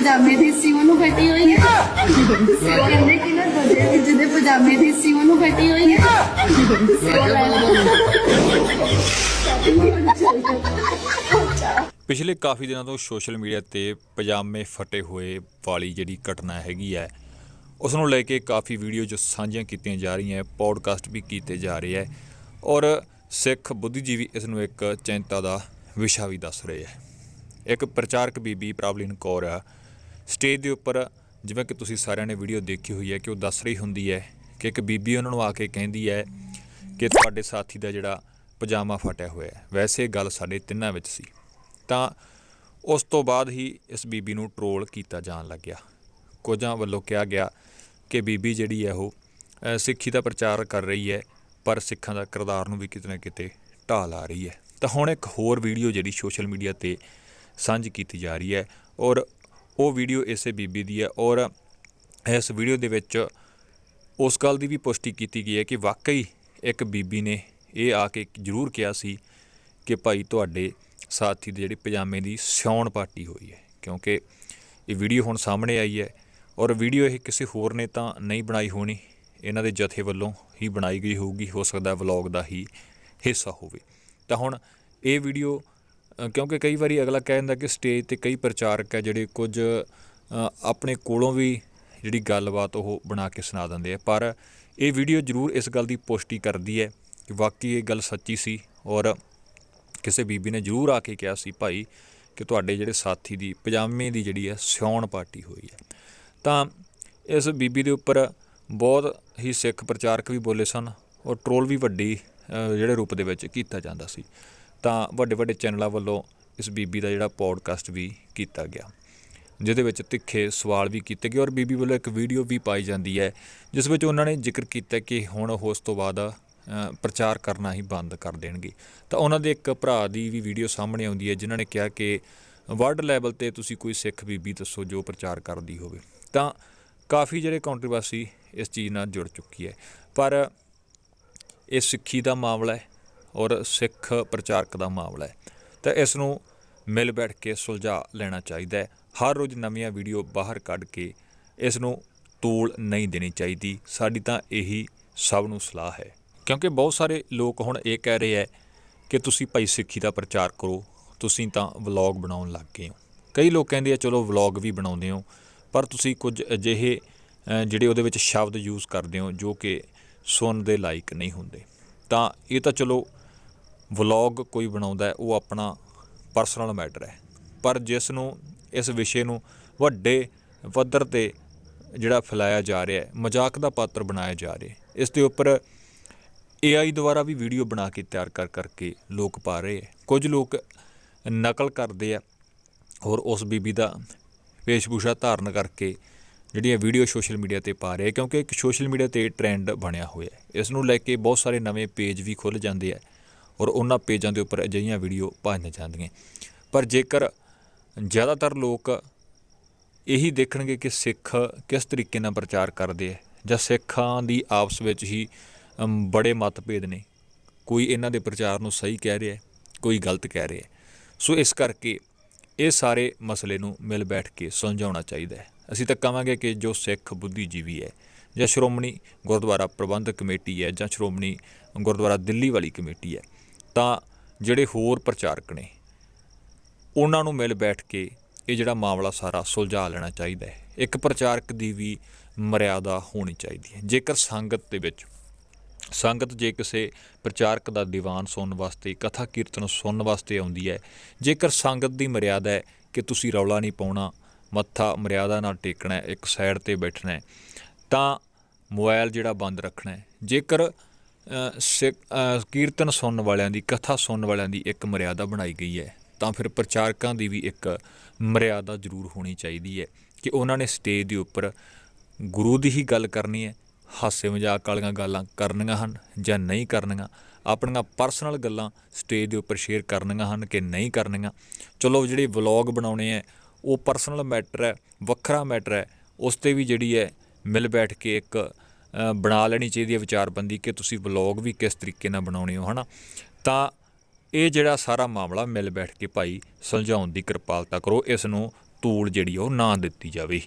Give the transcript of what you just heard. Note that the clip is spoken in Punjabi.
ਪਜਾਮੇ ਦੀ ਸੀ, ਉਹਨੂੰ ਫਟੀ ਹੋਈ ਹੈ? ਉਹ ਕਹਿੰਦੇ ਕਿ ਨਾ ਦੂਜੇ ਜਿਹਦੇ ਪਜਾਮੇ ਦੀ ਸੀ, ਉਹਨੂੰ ਫਟੀ ਹੋਈ ਹੈ? ਪਿਛਲੇ ਕਾਫੀ ਦਿਨਾਂ ਤੋਂ ਸੋਸ਼ਲ ਮੀਡੀਆ ਤੇ ਪਜਾਮੇ ਫਟੇ ਹੋਏ ਵਾਲੀ ਜਿਹੜੀ ਘਟਨਾ ਹੈਗੀ ਹੈ, ਉਸ ਨੂੰ ਲੈ ਕੇ ਕਾਫੀ ਵੀਡੀਓ ਜੋ ਸਾਂਝੀਆਂ ਕੀਤੀਆਂ ਜਾ ਰਹੀਆਂ ਹੈ ਪੋਡਕਾਸਟ ਵੀ ਕੀਤੇ ਜਾ ਰਹੇ ਹੈ ਔਰ ਸਿੱਖ ਬੁੱਧੀਜੀਵੀ ਇਸ ਨੂੰ ਇੱਕ ਚਿੰਤਾ ਦਾ ਵਿਸ਼ਾ ਵੀ ਦੱਸ ਰਹੇ ਹੈ। ਇੱਕ ਪ੍ਰਚਾਰਕ ਬੀਬੀ ਪ੍ਰਭਲੀਨ ਕੌਰ ਆ ਸਟੇਜ ਦੇ ਉੱਪਰ ਜਿਵੇਂ ਕਿ ਤੁਸੀਂ ਸਾਰਿਆਂ ਨੇ ਵੀਡੀਓ ਦੇਖੀ ਹੋਈ ਹੈ ਕਿ ਉਹ ਦੱਸ ਰਹੀ ਹੁੰਦੀ ਹੈ ਕਿ ਇੱਕ ਬੀਬੀ ਉਹਨਾਂ ਨੂੰ ਆ ਕੇ ਕਹਿੰਦੀ ਹੈ ਕਿ ਤੁਹਾਡੇ ਸਾਥੀ ਦਾ ਜਿਹੜਾ ਪਜਾਮਾ ਫਟਿਆ ਹੋਇਆ ਹੈ। ਵੈਸੇ ਗੱਲ ਸਾਡੇ ਤਿੰਨਾਂ ਵਿੱਚ ਸੀ। ਤਾਂ ਉਸ ਤੋਂ ਬਾਅਦ ਹੀ ਇਸ ਬੀਬੀ ਨੂੰ ਟਰੋਲ ਕੀਤਾ ਜਾਣ ਲੱਗਿਆ। ਕੁਝਾਂ ਵੱਲੋਂ ਕਿਹਾ ਗਿਆ ਕਿ ਬੀਬੀ ਜਿਹੜੀ ਹੈ ਉਹ ਸਿੱਖੀ ਦਾ ਪ੍ਰਚਾਰ ਕਰ ਰਹੀ ਹੈ, ਪਰ ਸਿੱਖਾਂ ਦਾ ਕਿਰਦਾਰ ਨੂੰ ਵੀ ਕਿਤੇ ਨਾ ਕਿਤੇ ਢਾਹ ਲਾ ਰਹੀ ਹੈ। ਤਾਂ ਹੁਣ ਇੱਕ ਹੋਰ ਵੀਡੀਓ ਜਿਹੜੀ ਸੋਸ਼ਲ ਮੀਡੀਆ ਤੇ ਸਾਂਝੀ ਕੀਤੀ ਜਾ ਰਹੀ ਹੈ ਔਰ ਉਹ ਵੀਡੀਓ ਇਸੇ ਬੀਬੀ ਦੀ ਹੈ ਔਰ ਇਸ ਵੀਡੀਓ ਦੇ ਵਿੱਚ ਉਸ ਗੱਲ ਦੀ ਵੀ ਪੁਸ਼ਟੀ ਕੀਤੀ ਗਈ ਹੈ ਕਿ ਵਾਕਈ ਇੱਕ ਬੀਬੀ ਨੇ ਇਹ ਆ ਕੇ ਜ਼ਰੂਰ ਕਿਹਾ ਸੀ ਕਿ ਭਾਈ ਤੁਹਾਡੇ ਸਾਥੀ ਦੇ ਜਿਹੜੇ ਪਜਾਮੇ ਦੀ ਸਿਉਣ ਪਾਟੀ ਹੋਈ ਹੈ, ਕਿਉਂਕਿ ਇਹ ਵੀਡੀਓ ਹੁਣ ਸਾਹਮਣੇ ਆਈ ਹੈ ਔਰ ਵੀਡੀਓ ਇਹ ਕਿਸੇ ਹੋਰ ਨੇ ਤਾਂ ਨਹੀਂ ਬਣਾਈ ਹੋਣੀ, ਇਹਨਾਂ ਦੇ ਜਥੇ ਵੱਲੋਂ ਹੀ ਬਣਾਈ ਗਈ ਹੋਊਗੀ, ਹੋ ਸਕਦਾ ਵਲੌਗ ਦਾ ਹੀ ਹਿੱਸਾ ਹੋਵੇ। ਤਾਂ ਹੁਣ ਇਹ ਵੀਡੀਓ ਕਿਉਂਕਿ ਕਈ ਵਾਰੀ ਅਗਲਾ ਕਹਿ ਦਿੰਦਾ ਕਿ ਸਟੇਜ ਤੇ ਕਈ ਪ੍ਰਚਾਰਕ ਹੈ ਜਿਹੜੇ ਕੁਝ ਆਪਣੇ ਕੋਲੋਂ ਵੀ ਜਿਹੜੀ ਗੱਲਬਾਤ ਉਹ ਬਣਾ ਕੇ ਸੁਣਾ ਦਿੰਦੇ ਆ। ਪਰ ਇਹ ਵੀਡੀਓ ਜ਼ਰੂਰ ਇਸ ਗੱਲ ਦੀ ਪੁਸ਼ਟੀ ਕਰਦੀ ਹੈ ਕਿ ਵਾਕਈ ਇਹ ਗੱਲ ਸੱਚੀ ਸੀ ਔਰ ਕਿਸੇ ਬੀਬੀ ਨੇ ਜ਼ਰੂਰ ਆ ਕੇ ਕਿਹਾ ਸੀ, ਭਾਈ, ਕਿ ਤੁਹਾਡੇ ਜਿਹੜੇ ਸਾਥੀ ਦੀ, ਪਜਾਮੇ ਦੀ ਜਿਹੜੀ ਹੈ, ਸਿਉਣ ਪਾਰਟੀ ਹੋਈ ਹੈ। ਤਾਂ ਇਸ ਬੀਬੀ ਦੇ ਉੱਪਰ ਬਹੁਤ ਹੀ ਸਿੱਖ ਪ੍ਰਚਾਰਕ ਵੀ ਬੋਲੇ ਸਨ ਔਰ ਟਰੋਲ ਵੀ ਵੱਡੀ ਜਿਹੜੇ ਰੂਪ ਦੇ ਵਿੱਚ ਕੀਤਾ ਜਾਂਦਾ ਸੀ। ਤਾਂ ਵੱਡੇ ਵੱਡੇ ਚੈਨਲਾਂ ਵੱਲੋਂ ਇਸ ਬੀਬੀ ਦਾ ਜਿਹੜਾ ਪੋਡਕਾਸਟ ਵੀ ਕੀਤਾ ਗਿਆ, ਜਿਹਦੇ ਵਿੱਚ ਤਿੱਖੇ ਸਵਾਲ ਵੀ ਕੀਤੇ ਗਏ ਔਰ ਬੀਬੀ ਵੱਲੋਂ ਇੱਕ ਵੀਡੀਓ ਵੀ ਪਾਈ ਜਾਂਦੀ ਹੈ, ਜਿਸ ਵਿੱਚ ਉਹਨਾਂ ਨੇ ਜ਼ਿਕਰ ਕੀਤਾ ਕਿ ਹੁਣ ਉਹ ਉਸ ਤੋਂ ਬਾਅਦ ਪ੍ਰਚਾਰ ਕਰਨਾ ਹੀ ਬੰਦ ਕਰ ਦੇਣਗੇ। ਤਾਂ ਉਹਨਾਂ ਦੇ ਇੱਕ ਭਰਾ ਦੀ ਵੀ ਵੀਡੀਓ ਸਾਹਮਣੇ ਆਉਂਦੀ ਹੈ, ਜਿਨ੍ਹਾਂ ਨੇ ਕਿਹਾ ਕਿ ਵਰਲਡ ਲੈਵਲ ਤੇ ਤੁਸੀਂ ਕੋਈ ਸਿੱਖ ਬੀਬੀ ਦੱਸੋ ਜੋ ਪ੍ਰਚਾਰ ਕਰਦੀ ਹੋਵੇ। ਤਾਂ ਕਾਫੀ ਜਿਹੜੇ ਕੰਟਰੋਵਰਸੀ ਇਸ ਚੀਜ਼ ਨਾਲ ਜੁੜ ਚੁੱਕੀ ਹੈ। ਪਰ ਇਹ ਸਿੱਖੀ ਦਾ ਮਾਮਲਾ ਹੈ ਔਰ ਸਿੱਖ ਪ੍ਰਚਾਰਕ ਦਾ ਮਾਮਲਾ ਹੈ। ਤਾਂ ਇਸ ਨੂੰ ਮਿਲ ਬੈਠ ਕੇ ਸੁਲਝਾ ਲੈਣਾ ਚਾਹੀਦਾ ਹੈ। ਹਰ ਰੋਜ਼ ਨਵੀਆਂ ਵੀਡੀਓ ਬਾਹਰ ਕੱਢ ਕੇ ਇਸ ਨੂੰ ਤੋਲ ਨਹੀਂ ਦੇਣੀ ਚਾਹੀਦੀ। ਸਾਡੀ ਤਾਂ ਇਹੀ ਸਭ ਨੂੰ ਸਲਾਹ ਹੈ। ਕਿਉਂਕਿ ਬਹੁਤ ਸਾਰੇ ਲੋਕ ਹੁਣ ਇਹ ਕਹਿ ਰਹੇ ਹੈ ਕਿ ਤੁਸੀਂ ਭਾਈ ਸਿੱਖੀ ਦਾ ਪ੍ਰਚਾਰ ਕਰੋ, ਤੁਸੀਂ ਤਾਂ ਵਲੌਗ ਬਣਾਉਣ ਲੱਗ ਗਏ ਹੋ। ਕਈ ਲੋਕ ਕਹਿੰਦੇ ਆ, ਚਲੋ ਵਲੌਗ ਵੀ ਬਣਾਉਂਦੇ ਹੋ, ਪਰ ਤੁਸੀਂ ਕੁਝ ਅਜਿਹੇ ਜਿਹੜੇ ਉਹਦੇ ਵਿੱਚ ਸ਼ਬਦ ਯੂਜ਼ ਕਰਦੇ ਹੋ ਜੋ ਕਿ ਸੁਣਨ ਦੇ ਲਾਇਕ ਨਹੀਂ ਹੁੰਦੇ। ਤਾਂ ਇਹ ਤਾਂ ਚਲੋ ਵਲੌਗ ਕੋਈ ਬਣਾਉਂਦਾ ਉਹ ਆਪਣਾ ਪਰਸਨਲ ਮੈਟਰ ਹੈ। ਪਰ ਜਿਸ ਨੂੰ, ਇਸ ਵਿਸ਼ੇ ਨੂੰ ਵੱਡੇ ਪੱਧਰ ਤੇ ਜਿਹੜਾ ਫੈਲਾਇਆ ਜਾ ਰਿਹਾ ਹੈ, ਮਜ਼ਾਕ ਦਾ ਪਾਤਰ ਬਣਾਇਆ ਜਾ ਰਿਹਾ ਹੈ, ਇਸ ਦੇ ਉੱਪਰ AI ਦੁਆਰਾ ਵੀ ਵੀਡੀਓ ਬਣਾ ਕੇ ਤਿਆਰ ਕਰ ਕਰਕੇ ਲੋਕ ਪਾ ਰਹੇ ਹੈ। ਕੁਝ ਲੋਕ ਨਕਲ ਕਰਦੇ ਆ ਔਰ ਉਸ ਬੀਬੀ ਦਾ ਵੇਸ਼ਭੂਸ਼ਾ ਧਾਰਨ ਕਰਕੇ ਜਿਹੜੀਆਂ ਵੀਡੀਓ ਸੋਸ਼ਲ ਮੀਡੀਆ ਤੇ ਪਾ ਰਹੇ ਕਿਉਂਕਿ ਇੱਕ ਸੋਸ਼ਲ ਮੀਡੀਆ ਤੇ ਟ੍ਰੈਂਡ ਬਣਿਆ ਹੋਇਆ ਹੈ। ਇਸ ਨੂੰ ਲੈ ਕੇ ਬਹੁਤ ਸਾਰੇ ਨਵੇਂ ਪੇਜ ਵੀ ਖੁੱਲ ਜਾਂਦੇ ਆ ਔਰ ਉਹਨਾਂ ਪੇਜਾਂ ਦੇ ਉੱਪਰ ਅਜਿਹੀਆਂ ਵੀਡੀਓ ਪਾਈਆਂ ਜਾਂਦੀਆਂ। ਪਰ ਜੇਕਰ ਜ਼ਿਆਦਾਤਰ ਲੋਕ ਇਹੀ ਦੇਖਣਗੇ ਕਿ ਸਿੱਖ ਕਿਸ ਤਰੀਕੇ ਨਾਲ ਪ੍ਰਚਾਰ ਕਰਦੇ ਆ, ਜਾਂ ਸਿੱਖਾਂ ਦੀ ਆਪਸ ਵਿੱਚ ਹੀ ਬੜੇ ਮਤਭੇਦ ਨੇ। ਕੋਈ ਇਹਨਾਂ ਦੇ ਪ੍ਰਚਾਰ ਨੂੰ ਸਹੀ ਕਹਿ ਰਿਹਾ, ਕੋਈ ਗਲਤ ਕਹਿ ਰਿਹਾ। ਸੋ ਇਸ ਕਰਕੇ ਇਹ ਸਾਰੇ ਮਸਲੇ ਨੂੰ ਮਿਲ ਬੈਠ ਕੇ ਸੁਲਝਾਉਣਾ ਚਾਹੀਦਾ ਹੈ। ਅਸੀਂ ਤਾਂ ਕਹਾਂਗੇ ਕਿ ਜੋ ਸਿੱਖ ਬੁੱਧੀਜੀਵੀ ਹੈ, ਜਾਂ ਸ਼੍ਰੋਮਣੀ ਗੁਰਦੁਆਰਾ ਪ੍ਰਬੰਧਕ ਕਮੇਟੀ ਹੈ, ਜਾਂ ਸ਼੍ਰੋਮਣੀ ਗੁਰਦੁਆਰਾ ਦਿੱਲੀ ਵਾਲੀ ਕਮੇਟੀ ਹੈ ਤਾਂ ਜਿਹੜੇ ਹੋਰ ਪ੍ਰਚਾਰਕ ਨੇ, ਉਹਨਾਂ ਨੂੰ ਮਿਲ ਬੈਠ ਕੇ ਇਹ ਜਿਹੜਾ ਮਾਮਲਾ ਸਾਰਾ ਸੁਲਝਾ ਲੈਣਾ ਚਾਹੀਦਾ ਹੈ। ਇੱਕ ਪ੍ਰਚਾਰਕ ਦੀ ਵੀ ਮਰਿਆਦਾ ਹੋਣੀ ਚਾਹੀਦੀ ਹੈ। ਜੇਕਰ ਸੰਗਤ ਦੇ ਵਿੱਚ, ਸੰਗਤ ਜੇ ਕਿਸੇ ਪ੍ਰਚਾਰਕ ਦਾ ਦੀਵਾਨ ਸੁਣਨ ਵਾਸਤੇ, ਕਥਾ ਕੀਰਤਨ ਸੁਣਨ ਵਾਸਤੇ ਆਉਂਦੀ ਹੈ, ਜੇਕਰ ਸੰਗਤ ਦੀ ਮਰਿਆਦਾ ਹੈ ਕਿ ਤੁਸੀਂ ਰੌਲਾ ਨਹੀਂ ਪਾਉਣਾ, ਮੱਥਾ ਮਰਿਆਦਾ ਨਾਲ ਟੇਕਣਾ ਇੱਕ ਸਾਈਡ ਤੇ ਬੈਠਣਾ ਤਾਂ ਮੋਬਾਈਲ ਜਿਹੜਾ ਬੰਦ ਰੱਖਣਾ ਹੈ। ਜੇਕਰ ਕੀਰਤਨ ਸੁਣਨ ਵਾਲਿਆਂ ਦੀ, ਕਥਾ ਸੁਣਨ ਵਾਲਿਆਂ ਦੀ ਇੱਕ ਮਰਿਆਦਾ ਬਣਾਈ ਗਈ ਹੈ। ਤਾਂ ਫਿਰ ਪ੍ਰਚਾਰਕਾਂ ਦੀ ਵੀ ਇੱਕ ਮਰਿਆਦਾ ਜ਼ਰੂਰ ਹੋਣੀ ਚਾਹੀਦੀ ਹੈ ਕਿ ਉਹਨਾਂ ਨੇ ਸਟੇਜ ਦੇ ਉੱਪਰ ਗੁਰੂ ਦੀ ਹੀ ਗੱਲ ਕਰਨੀ ਹੈ, ਹਾਸੇ ਮਜ਼ਾਕ ਵਾਲੀਆਂ ਗੱਲਾਂ ਕਰਨੀਆਂ ਹਨ ਜਾਂ ਨਹੀਂ ਕਰਨੀਆਂ, ਆਪਣੀਆਂ ਪਰਸਨਲ ਗੱਲਾਂ ਸਟੇਜ ਦੇ ਉੱਪਰ ਸ਼ੇਅਰ ਕਰਨੀਆਂ ਹਨ ਕਿ ਨਹੀਂ ਕਰਨੀਆਂ। ਚਲੋ ਜਿਹੜੇ ਵਲੌਗ ਬਣਾਉਣੇ ਹੈ, ਉਹ ਪਰਸਨਲ ਮੈਟਰ ਹੈ, ਵੱਖਰਾ ਮੈਟਰ ਹੈ, ਉਸ ਤੇ ਵੀ ਜਿਹੜੀ ਹੈ, ਮਿਲ ਬੈਠ ਕੇ ਇੱਕ ਬਣਾ ਲੈਣੀ ਚਾਹੀਦੀ ਹੈ ਵਿਚਾਰਬੰਦੀ ਕਿ ਤੁਸੀਂ ਵਲੌਗ ਵੀ ਕਿਸ ਤਰੀਕੇ ਨਾਲ ਬਣਾਉਣੇ ਹੋ, ਹਨਾ? ਤਾਂ ਇਹ ਜਿਹੜਾ ਸਾਰਾ ਮਾਮਲਾ ਮਿਲ ਬੈਠ ਕੇ ਭਾਈ ਸੁਲਝਾਉਣ ਦੀ ਕਿਰਪਾਲਤਾ ਕਰੋ, ਇਸ ਨੂੰ ਤੂਲ ਜਿਹੜੀ ਉਹ ਨਾ ਦਿੱਤੀ ਜਾਵੇ।